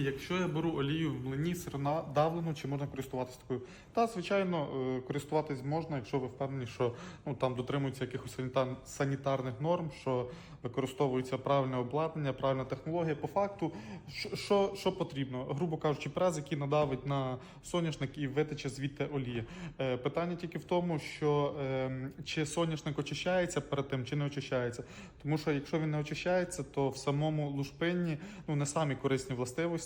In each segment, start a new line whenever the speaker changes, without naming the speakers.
Якщо я беру олію в млині сирнодавлену, чи можна користуватися такою? Та, звичайно, е, користуватись можна, якщо ви впевнені, що ну, там дотримуються якихось санітар- санітарних норм, що використовується правильне обладнання, правильна технологія. По факту, що, що, потрібно? Грубо кажучи, прес, який надавить на соняшник і витече звідти олія. Е, Питання тільки в тому, що е, чи соняшник очищається перед тим, чи не очищається. Тому що якщо він не очищається, то в самому лушпинні ну не самі корисні властивості.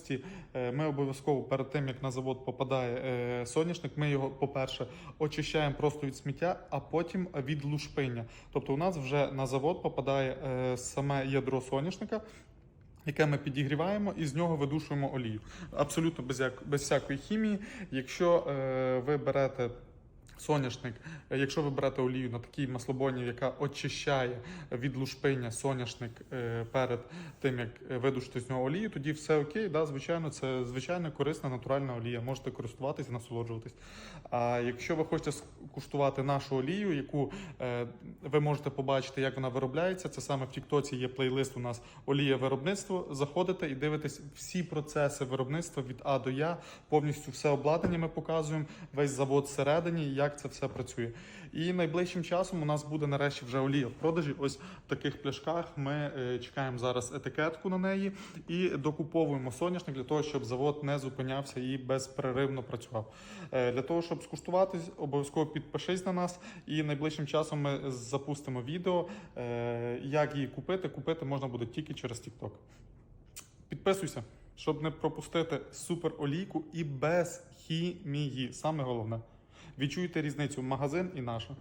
Е, Ми обов'язково перед тим, як на завод попадає е, соняшник, ми його, по-перше, очищаємо просто від сміття, а потім від лушпиння. Тобто, у нас вже на завод попадає е, саме ядро соняшника. Яке ми підігріваємо і з нього видушуємо олію. Абсолютно без, як, без всякої хімії. Якщо е, ви берете соняшник, е, якщо ви берете олію на такій маслобоні, яка очищає від лушпиння соняшник е, перед тим, як е, видушити з нього олію, тоді все окей. Да, звичайно, це звичайно корисна натуральна олія. Можете користуватися насолоджуватись. А якщо ви хочете скуштувати нашу олію, яку ви можете побачити, як вона виробляється, це саме в Тіктоці є плейлист. У нас олія виробництво. Заходите і дивитесь всі процеси виробництва від А до Я. Повністю все обладнання ми показуємо, весь завод всередині, як це все працює. І найближчим часом у нас буде нарешті вже олія в продажі. Ось в таких пляшках ми е, чекаємо зараз етикетку на неї і докуповуємо соняшник для того, щоб завод не зупинявся і безперервно працював. Е, Для того, щоб скуштувати, обов'язково підпишись на нас, і найближчим часом ми запустимо відео, е, як її купити. Купити можна буде тільки через TikTok. Підписуйся, щоб не пропустити супер олійку і без хімії. Саме головне. Відчуйте різницю магазин і наша.